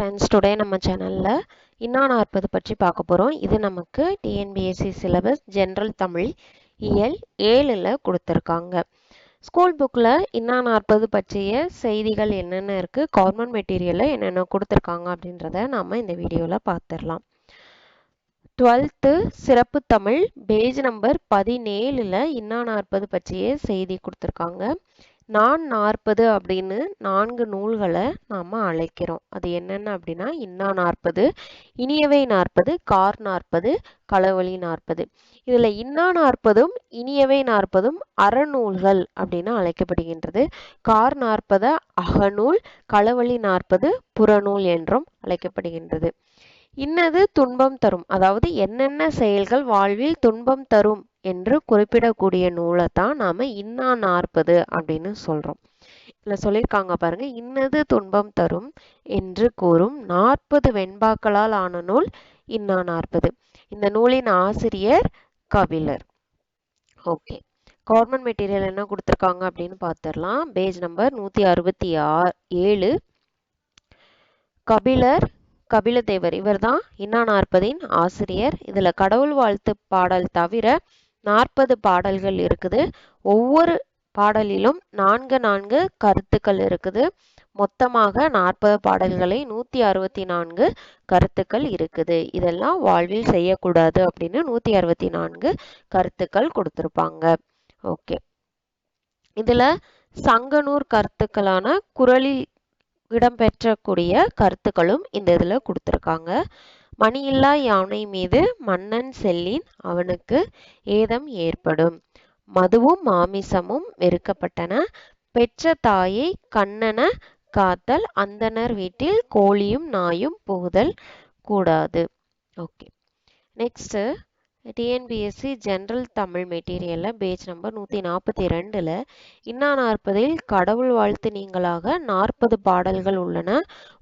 Friends today நம்ம சேனலில் இன்னா நாற்பது பற்றி பார்க்க போகிறோம் இது நமக்கு டிஎன்பிஎஸ்சி சிலபஸ் ஜென்ரல் தமிழ் இயல் ஏழில் கொடுத்துருக்காங்க. ஸ்கூல் புக்கில் இன்னா நாற்பது பற்றிய செய்திகள் என்னென்ன இருக்குது கவர்மெண்ட் மெட்டீரியலில் என்னென்ன கொடுத்துருக்காங்க அப்படின்றத நாம் இந்த வீடியோவில் பார்த்துடலாம். டுவெல்த்து சிறப்பு தமிழ் பேஜ் நம்பர் பதினேழில் இன்னா நாற்பது பற்றிய செய்தி கொடுத்துருக்காங்க. நான் நாற்பது அப்படின்னு நான்கு நூல்களை நாம் அழைக்கிறோம். அது என்னென்ன அப்படின்னா இன்னா நாற்பது இனியவை நாற்பது கார் நாற்பது களவழி நாற்பது. இதில் இன்னா நாற்பதும் இனியவை நாற்பதும் அறநூல்கள் அப்படின்னு அழைக்கப்படுகின்றது. கார் நாற்பது அகநூல் களவழி நாற்பது புறநூல் என்றும் அழைக்கப்படுகின்றது. இன்னது துன்பம் தரும். அதாவது என்னென்ன செயல்கள் வாழ்வில் துன்பம் தரும் என்று குறிப்பிடக்கூடிய நூலை தான் நாம இன்னா நாற்பது அப்படின்னு சொல்றோம். இதுல சொல்லியிருக்காங்க பாருங்க இன்னது துன்பம் தரும் என்று கூறும் நாற்பது வெண்பாக்களால் ஆன நூல் இன்னா நாற்பது. இந்த நூலின் ஆசிரியர் கபிலர். ஓகே. கவர்மெண்ட் மெட்டீரியல் என்ன கொடுத்துருக்காங்க அப்படின்னு பார்த்துடலாம் பேஜ் நம்பர் நூற்றி அறுபத்தி ஆறு ஏழு. கபிலர் கபிலதேவர் இவர் தான் இன்னா நாற்பதின் ஆசிரியர். இதில் கடவுள் வாழ்த்து பாடல் தவிர நாற்பது பாடல்கள் இருக்குது. ஒவ்வொரு பாடலிலும் நான்கு நான்கு கருத்துக்கள் இருக்குது. மொத்தமாக நாற்பது பாடல்களை நூற்றி அறுபத்தி நான்கு கருத்துக்கள் இருக்குது. இதெல்லாம் வாழ்வில் செய்யக்கூடாது அப்படின்னு நூற்றி அறுபத்தி நான்கு கருத்துக்கள் கொடுத்துருப்பாங்க. ஓகே. இதில் சங்கனூர் கருத்துக்களான குரலில் இடம்பெற்றக்கூடிய கருத்துக்களும் இந்த இதில் கொடுத்துருக்காங்க. மணியில்லா யானை மீது மன்னன் செல்லின் அவனுக்கு ஏதம் ஏற்படும். மதுவும் மாமிசமும் வெறுக்கப்பட்டன. பெற்ற தாயை கண்ணன காத்தல் அந்தனர் வீட்டில் கோழியும் நாயும் புகுதல் கூடாது. Okay next TNPSC general Tamil மெட்டீரியலில் பேஜ் நம்பர் நூற்றி நாற்பத்தி ரெண்டில் இன்னா நாற்பதில் கடவுள் வாழ்த்து நீங்களாக நாற்பது பாடல்கள் உள்ளன.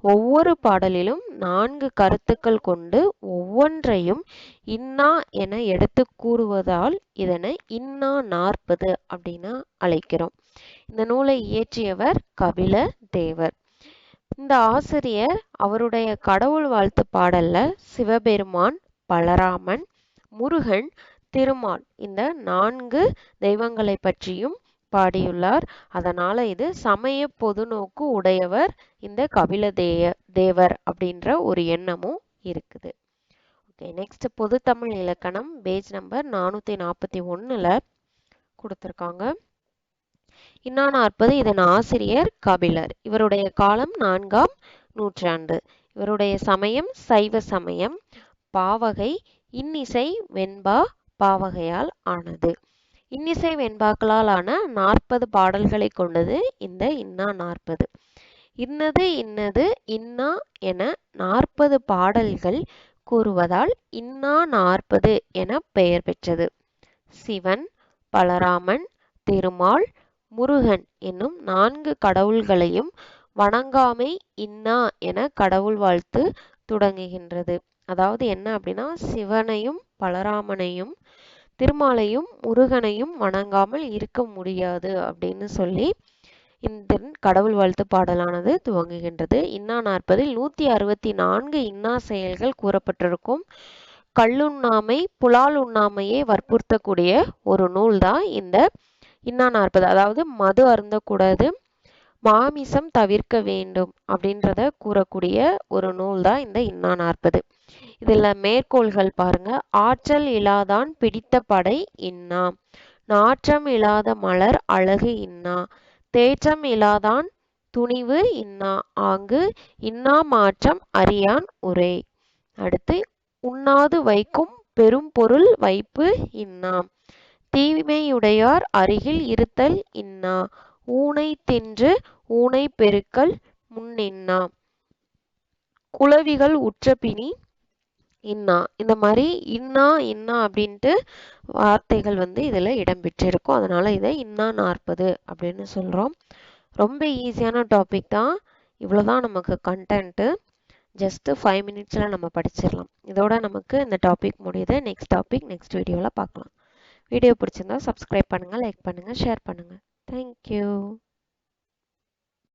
ஒவ்வொரு பாடலிலும் நான்கு கருத்துக்கள் கொண்டு ஒவ்வொன்றையும் இன்னா என எடுத்து கூறுவதால் இதனை இன்னா நாற்பது அப்படின்னு அழைக்கிறோம். இந்த நூலை இயற்றியவர் கபில தேவர் இந்த ஆசிரியர் அவருடைய கடவுள் வாழ்த்து பாடல்ல சிவபெருமான் பலராமன் முருகன் திருமால். இந்த நான்கு தெய்வங்களை பற்றியும் பாடியுள்ளார். அதனால இது சமய பொது நோக்கு உடையவர் இந்த கபில தேய தேவர் அப்படின்ற ஒரு எண்ணமும் இருக்குது. ஓகே நெக்ஸ்ட் பொது தமிழ் இலக்கணம் பேஜ் நம்பர் நானூத்தி நாற்பத்தி ஒண்ணுல கொடுத்துருக்காங்க. இன்னா நாற்பது இதன் ஆசிரியர் கபிலர். இவருடைய காலம் நான்காம் நூற்றாண்டு. இவருடைய சமயம் சைவ சமயம் பாவகை இன்னிசை வெண்பா பாவகையால் ஆனது. இன்னிசை வெண்பாக்களால் ஆன நாற்பது பாடல்களை கொண்டது இந்த இன்னா நாற்பது. இன்னது இன்னது இன்னா என நாற்பது பாடல்கள் கூறுவதால் இன்னா நாற்பது என பெயர் பெற்றது. சிவன் பலராமன் திருமால் முருகன் என்னும் நான்கு கடவுள்களையும் வணங்காமை இன்னா என கடவுள் வாழ்த்து தொடங்குகின்றது. அதாவது என்ன அப்படின்னா சிவனையும் பலராமனையும் திருமாலையும் முருகனையும் வணங்காமல் இருக்க முடியாது அப்படின்னு சொல்லி இந்த கடவுள் வாழ்த்து பாடலானது துவங்குகின்றது. இன்னா நாற்பதில் நூத்தி அறுபத்தி நான்கு இன்னா செயல்கள் கூறப்பட்டிருக்கும். கல்லுண்ணாமை புலால் உண்ணாமையை வற்புறுத்தக்கூடிய ஒரு நூல் தான் இந்த இன்னா நாற்பது. அதாவது மது அருந்தக்கூடாது மாமிசம் தவிர்க்க வேண்டும் அப்படின்றத கூறக்கூடிய ஒரு நூல் தான் இந்த இன்னா நாற்பது. இதுல மேற்கோள்கள் பாருங்க. ஆற்றல் இல்லாதான் பிடித்த படை இன்னா. நாற்றம் இல்லாத மலர் அழகு இன்னா. தேற்றம் இல்லாதான் துணிவு இன்னா. ஆங்கு இன்னா மாற்றம் அறியான் உரை. அடுத்து உண்ணாது வைக்கும் பெரும் பொருள் வைப்பு இன்னா. தீமையுடையார் அருகில் இருத்தல் இன்னா. ஊனை தின்று ஊனை பெருக்கல் முன்னின்னா. குளவிகள் உற்றபிணி இன்னா. இந்த மாதிரி இன்னா இன்னா அப்படின்ட்டு வார்த்தைகள் வந்து இதில் இடம்பெற்றிருக்கும். அதனால் இதை இன்னா நாற்பது அப்படின்னு சொல்கிறோம் ரொம்ப ஈஸியான டாபிக் தான். இவ்வளோதான் நமக்கு கண்டென்ட்டு ஜஸ்ட்டு ஃபைவ் மினிட்ஸில் நம்ம படிச்சிடலாம். இதோட நமக்கு இந்த டாபிக் முடியுது. நெக்ஸ்ட் டாபிக் நெக்ஸ்ட் வீடியோவில் பார்க்கலாம். வீடியோ பிடிச்சிருந்தா சப்ஸ்கிரைப் பண்ணுங்கள் லைக் பண்ணுங்கள் ஷேர் பண்ணுங்கள் தேங்க்யூ